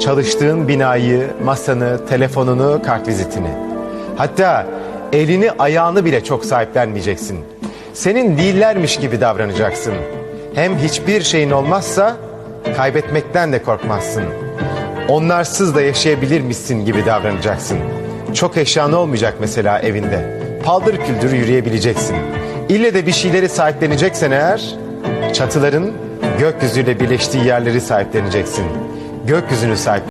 Çalıştığın binayı, masanı, telefonunu, kartvizitini. Hatta elini ayağını bile çok sahiplenmeyeceksin. Senin değillermiş gibi davranacaksın. Hem hiçbir şeyin olmazsa kaybetmekten de korkmazsın. Onlarsız da yaşayabilirmişsin gibi davranacaksın. Çok eşyan olmayacak mesela evinde. Paldır küldür yürüyebileceksin. İlle de bir şeyleri sahipleneceksen eğer çatıların gökyüzüyle birleştiği yerleri sahipleneceksin. Gökyüzünü sahip